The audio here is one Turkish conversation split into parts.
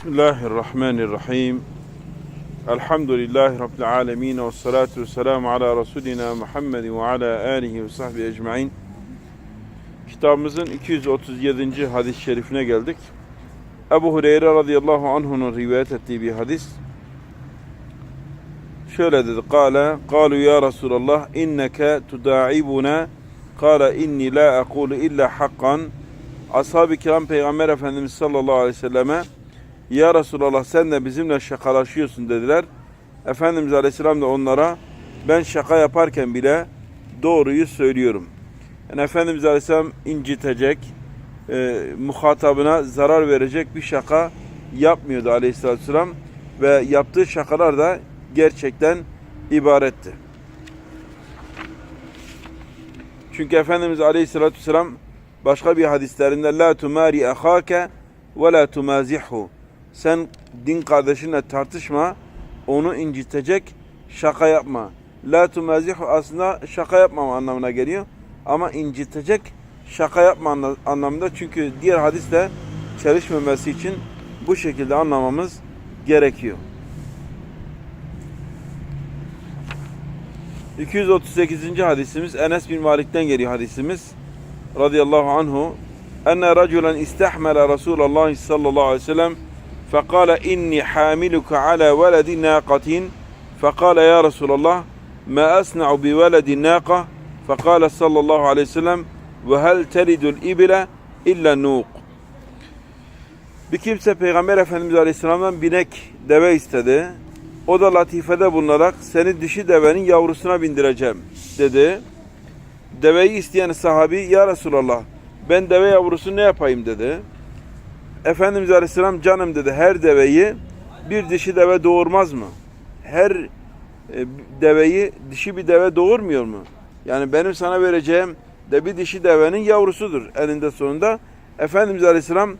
Bismillahirrahmanirrahim. Elhamdülillahi Rabbil alemin ve salatu ve ala Resulina Muhammedin ve ala alihi ve sahbihi ecmain. Kitabımızın 237. hadis-i şerifine geldik. Ebu Hureyre radıyallahu anh'unun rivayet ettiği bir hadis. Şöyle dedi. Kale, kalu ya Resulallah inneke tudaibuna kale inni la akulu illa hakkan Ashab-ı kiram Peygamber Efendimiz sallallahu aleyhi ve selleme Ya Resulallah sen de bizimle şakalaşıyorsun dediler. Efendimiz aleyhisselam da onlara ben şaka yaparken bile doğruyu söylüyorum. Yani Efendimiz aleyhisselam incitecek, e, muhatabına zarar verecek bir şaka yapmıyordu aleyhisselatü vesselam. Ve yaptığı şakalar da gerçekten ibaretti. Çünkü Efendimiz aleyhisselatü vesselam başka bir hadislerinde la tumari ahake ve la tumazihhu. Sen din kardeşinle tartışma, onu incitecek şaka yapma. La tumazihhu aslında şaka yapmama anlamına geliyor. Ama incitecek şaka yapma anlamında. Çünkü diğer hadisle çelişmemesi için bu şekilde anlamamız gerekiyor. 238. hadisimiz Enes bin Malik'ten geliyor hadisimiz. Radıyallahu anhu enne raculen istahmela Resulullah sallallahu aleyhi ve sellem فقال إني حاملك على ولد ناقة فقال يا رسول الله ما أصنع بولد الناقة فقال صلى الله عليه وسلم وهل تلد الإبل إلا النوق Bir kimse Peygamber Efendimiz Aleyhisselam'dan binek deve istedi. O da latifede bulunarak seni dişi devenin yavrusuna bindireceğim dedi. Deveyi isteyen sahabi ya Resulallah ben deve yavrusu ne yapayım dedi. Efendimiz Aleyhisselam canım dedi her deveyi bir dişi deve doğurmaz mı? Her e, deveyi dişi bir deve doğurmuyor mu? Yani benim sana vereceğim de bir dişi devenin yavrusudur elinde sonunda. Efendimiz Aleyhisselam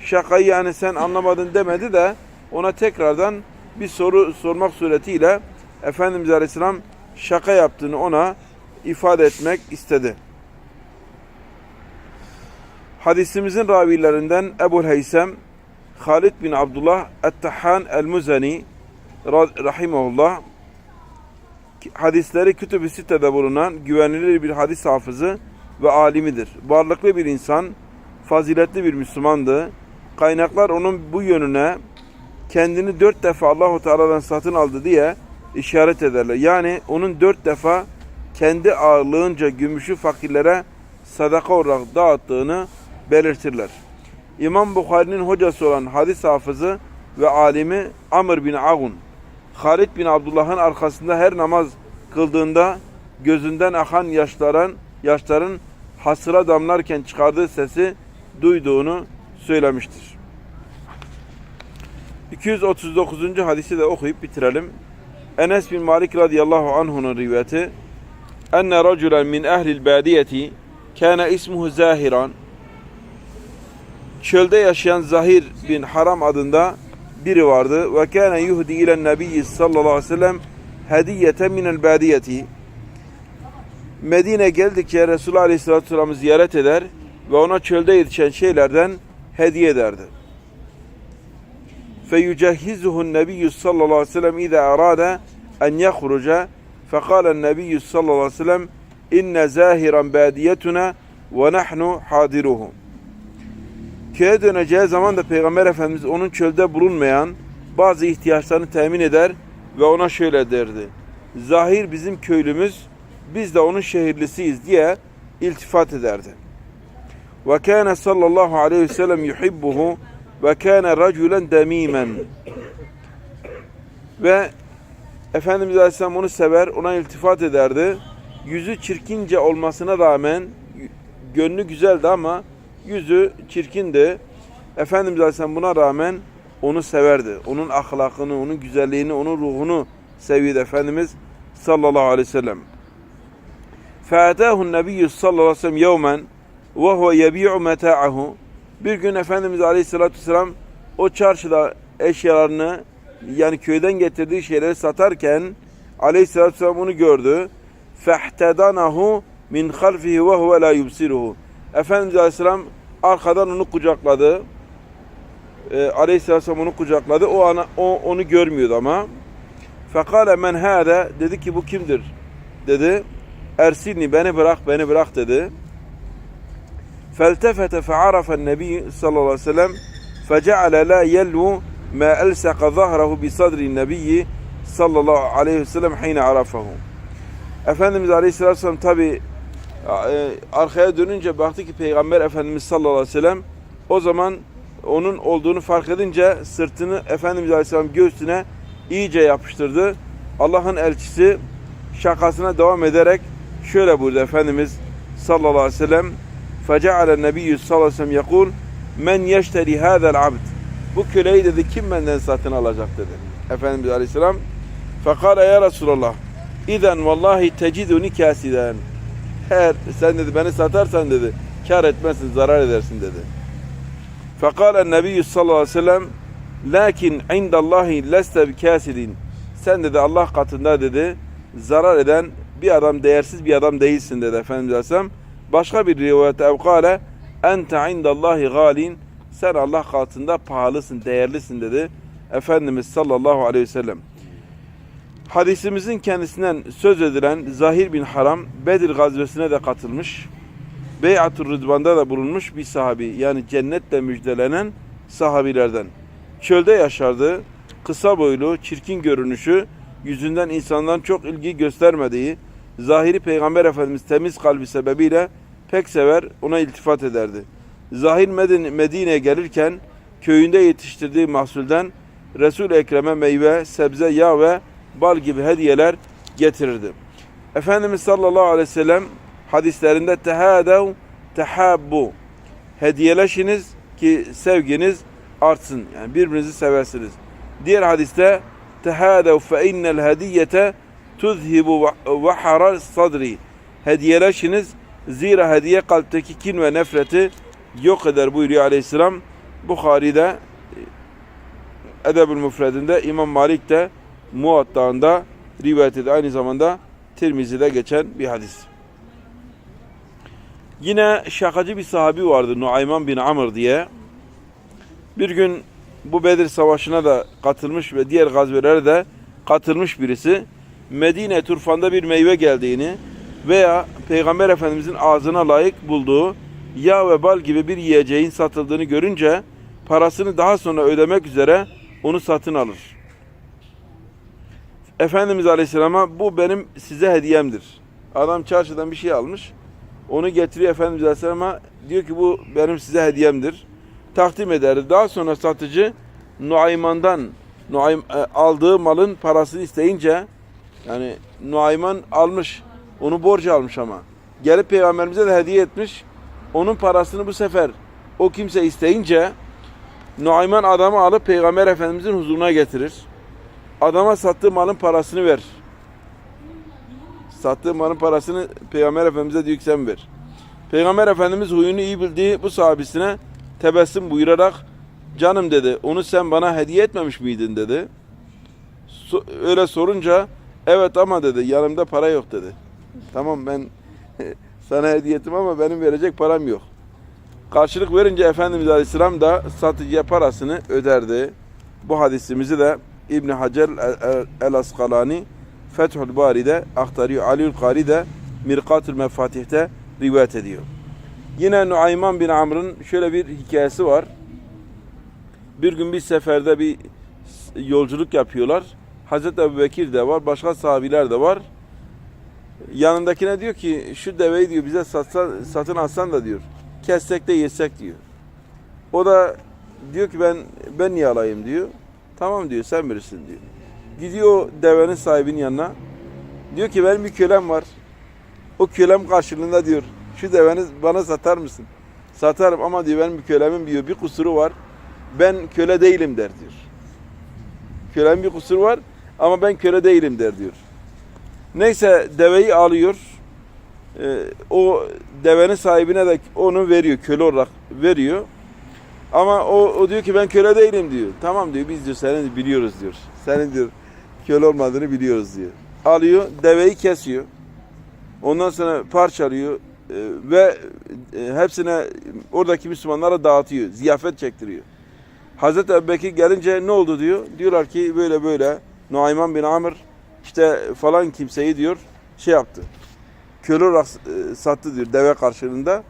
şakayı yani sen anlamadın demedi de ona tekrardan bir soru sormak suretiyle Efendimiz Aleyhisselam şaka yaptığını ona ifade etmek istedi. Hadisimizin ravilerinden Ebu Heysem Halid bin Abdullah Et-Tahan El-Muzani rahimahullah hadisleri kütüb-i sitede bulunan güvenilir bir hadis hafızı ve alimidir. Varlıklı bir insan, faziletli bir Müslümandı. Kaynaklar onun bu yönüne kendini dört defa Allahu Teala'dan satın aldı diye işaret ederler. Yani onun dört defa kendi ağırlığınca gümüşü fakirlere sadaka olarak dağıttığını belirtirler. İmam Bukhari'nin hocası olan hadis hafızı ve alimi Amr bin Agun, Halid bin Abdullah'ın arkasında her namaz kıldığında gözünden akan yaşların, yaşların hasıra damlarken çıkardığı sesi duyduğunu söylemiştir. 239. hadisi de okuyup bitirelim. Enes bin Malik radıyallahu anh'unun rivayeti enne raculen min ehlil badiyeti kana ismuhu zahiran çölde yaşayan Zahir bin Haram adında biri vardı. Ve kâne yuhdi ilen nebiyyi sallallahu aleyhi ve sellem hediyete minel badiyeti. Medine geldikçe Resulullah aleyhissalatü vesselam'ı ziyaret eder ve ona çölde yetişen şeylerden hediye ederdi. فيجهزه النبي صلى الله عليه وسلم إذا أراد أن يخرج فقال النبي صلى الله عليه وسلم إن زاهرا باديتنا ونحن حاضره Köye döneceği zaman da Peygamber Efendimiz onun çölde bulunmayan bazı ihtiyaçlarını temin eder ve ona şöyle derdi. Zahir bizim köylümüz, biz de onun şehirlisiyiz diye iltifat ederdi. Ve kâne sallallahu aleyhi ve sellem yuhibbuhu ve kâne raculen demimen. Ve Efendimiz Aleyhisselam onu sever, ona iltifat ederdi. Yüzü çirkince olmasına rağmen gönlü güzeldi ama yüzü çirkindi. Efendimiz Aleyhisselam buna rağmen onu severdi. Onun ahlakını, onun güzelliğini, onun ruhunu seviyordu Efendimiz sallallahu aleyhi ve sellem. فَاَتَاهُ النَّبِيُّ sallallahu aleyhi ve sellem يَوْمًا وَهُوَ يَبِيعُ مَتَاعَهُ Bir gün Efendimiz aleyhissalatü vesselam o çarşıda eşyalarını yani köyden getirdiği şeyleri satarken aleyhissalatü vesselam onu gördü. فَاحْتَدَنَهُ min خَلْفِهِ وَهُوَ لَا يُبْصِرُهُ Efendimiz Aleyhisselam arkadan onu kucakladı. e, aleyhisselatü vesselam onu kucakladı. O, ana, o onu görmüyordu ama. Fekale men hâde dedi ki bu kimdir? Dedi. Ersilni beni bırak beni bırak dedi. Feltefete fe'arafen nebi sallallahu aleyhi ve sellem feceale la yelvu ma elsaka zahrahu bi sadri nebiyyi sallallahu aleyhi ve sellem hine arafahu. Efendimiz aleyhisselatü vesselam tabi arkaya dönünce baktı ki Peygamber Efendimiz sallallahu aleyhi ve sellem o zaman onun olduğunu fark edince sırtını Efendimiz aleyhisselam göğsüne iyice yapıştırdı. Allah'ın elçisi şakasına devam ederek şöyle buyurdu Efendimiz sallallahu aleyhi ve sellem فَجَعَلَ النَّبِيُّ sallallahu aleyhi ve sellem يَقُولُ men yeşteri hâzel abd bu köleyi dedi kim benden satın alacak dedi. Efendimiz aleyhisselam fekale ya Resulallah İzen vallahi teciduni kasiden her sen dedi beni satarsan dedi kar etmezsin zarar edersin dedi. Fekale nebiyyü sallallahu aleyhi ve sellem lakin indallahi leste bikasidin sen dedi Allah katında dedi zarar eden bir adam değersiz bir adam değilsin dedi Efendimiz Aleyhisselam. Başka bir rivayette evkale ente indallahi galin sen Allah katında pahalısın, değerlisin dedi Efendimiz sallallahu aleyhi ve sellem. Hadisimizin kendisinden söz edilen Zahir bin Haram Bedir gazvesine de katılmış. Bey'atur Rıdvan'da da bulunmuş bir sahabi. Yani cennetle müjdelenen sahabilerden. Çölde yaşardı. Kısa boylu, çirkin görünüşü, yüzünden insandan çok ilgi göstermediği, zahiri Peygamber Efendimiz temiz kalbi sebebiyle pek sever, ona iltifat ederdi. Zahir Medine- gelirken köyünde yetiştirdiği mahsulden Resul-i Ekrem'e meyve, sebze, yağ ve bal gibi hediyeler getirirdi. Efendimiz sallallahu aleyhi ve sellem hadislerinde tehadev tehabbu hediyeleşiniz ki sevginiz artsın. Yani birbirinizi seversiniz. Diğer hadiste tehadev fe innel hediyete tuzhibu vahara sadri hediyeleşiniz zira hediye kalpteki kin ve nefreti yok eder buyuruyor aleyhisselam. Bukhari'de Edeb-ül Müfredinde İmam Malik de Muatta'ında rivayet ediyor. Aynı zamanda Tirmizi'de geçen bir hadis. Yine şakacı bir sahabi vardı Nuayman bin Amr diye. Bir gün bu Bedir Savaşı'na da katılmış ve diğer gazvelere de katılmış birisi. Medine turfanda bir meyve geldiğini veya Peygamber Efendimizin ağzına layık bulduğu yağ ve bal gibi bir yiyeceğin satıldığını görünce parasını daha sonra ödemek üzere onu satın alır. Efendimiz Aleyhisselam'a bu benim size hediyemdir. Adam çarşıdan bir şey almış. Onu getiriyor Efendimiz Aleyhisselam'a diyor ki bu benim size hediyemdir. Takdim eder. Daha sonra satıcı Nuayman'dan Nuaym, e, aldığı malın parasını isteyince yani Nuayman almış. Onu borcu almış ama. Gelip peygamberimize de hediye etmiş. Onun parasını bu sefer o kimse isteyince Nuayman adamı alıp peygamber efendimizin huzuruna getirir. Adama sattığı malın parasını ver. Sattığı malın parasını Peygamber Efendimiz'e diyor ki sen ver. Peygamber Efendimiz huyunu iyi bildiği bu sahabesine tebessüm buyurarak canım dedi onu sen bana hediye etmemiş miydin dedi. So- öyle sorunca evet ama dedi yanımda para yok dedi. Tamam ben sana hediye ettim ama benim verecek param yok. Karşılık verince Efendimiz Aleyhisselam da satıcıya parasını öderdi. Bu hadisimizi de İbn Hacer el-Askalani Fethül Bari'de aktarıyor. Aliül Kari de Mirkatül Mefatih'te rivayet ediyor. Yine Nuayman bin Amr'ın şöyle bir hikayesi var. Bir gün bir seferde bir yolculuk yapıyorlar. Hazreti Ebu Bekir de var, başka sahabiler de var. Yanındakine diyor ki şu deveyi diyor bize satsa, satın alsan da diyor. Kessek de yesek diyor. O da diyor ki ben ben niye alayım diyor. Tamam diyor sen bilirsin diyor. Gidiyor devenin sahibinin yanına. Diyor ki benim bir kölem var. O kölem karşılığında diyor şu deveni bana satar mısın? Satarım ama diyor benim bir kölemin diyor bir kusuru var. Ben köle değilim der diyor. Kölemin bir kusuru var ama ben köle değilim der diyor. Neyse deveyi alıyor. Ee, o devenin sahibine de onu veriyor köle olarak veriyor. Ama o, o diyor ki ben köle değilim diyor. Tamam diyor biz diyor seni biliyoruz diyor. Senin diyor köle olmadığını biliyoruz diyor. Alıyor deveyi kesiyor. Ondan sonra parçalıyor e, ve e, hepsine oradaki Müslümanlara dağıtıyor. Ziyafet çektiriyor. Hazreti Ebubekir gelince ne oldu diyor. Diyorlar ki böyle böyle Nuayman bin Amr işte falan kimseyi diyor şey yaptı. Köle olarak e, sattı diyor deve karşılığında.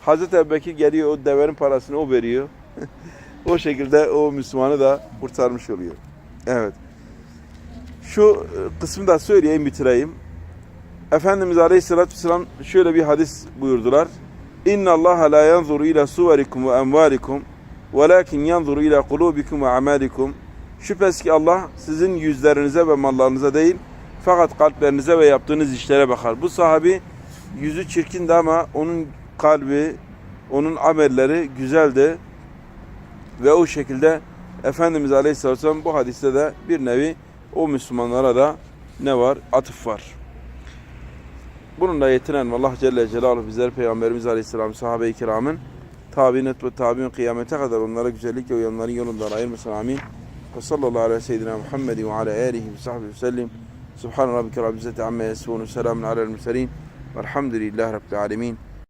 Hazreti Ebubekir geliyor o devenin parasını o veriyor. O şekilde o Müslümanı da kurtarmış oluyor. Evet. Şu e, kısmı da söyleyeyim bitireyim. Efendimiz Aleyhisselatü Vesselam şöyle bir hadis buyurdular. İnna Allah la yanzuru ila suverikum ve emvalikum velakin yanzuru ila kulubikum ve amalikum. Şüphesiz ki Allah sizin yüzlerinize ve mallarınıza değil fakat kalplerinize ve yaptığınız işlere bakar. Bu sahabi yüzü çirkindi ama onun kalbi, onun amelleri güzeldi. Ve o şekilde Efendimiz Aleyhisselatü Vesselam bu hadiste de bir nevi o Müslümanlara da ne var? Atıf var. Bununla yetinen Allah Celle Celaluhu bizler Peygamberimiz Aleyhisselam sahabe-i kiramın tabi'in ve tabi'in kıyamete kadar onlara güzellikle uyanların yolundan ayırmasın amin. Ve sallallahu aleyhi ve seyyidina Muhammedin ve ala alihi ve sahbihi ve sellim. Subhan rabbike rabbil izzeti amma yasifun. Selamun alel murselin. Velhamdülillahi rabbil alemin.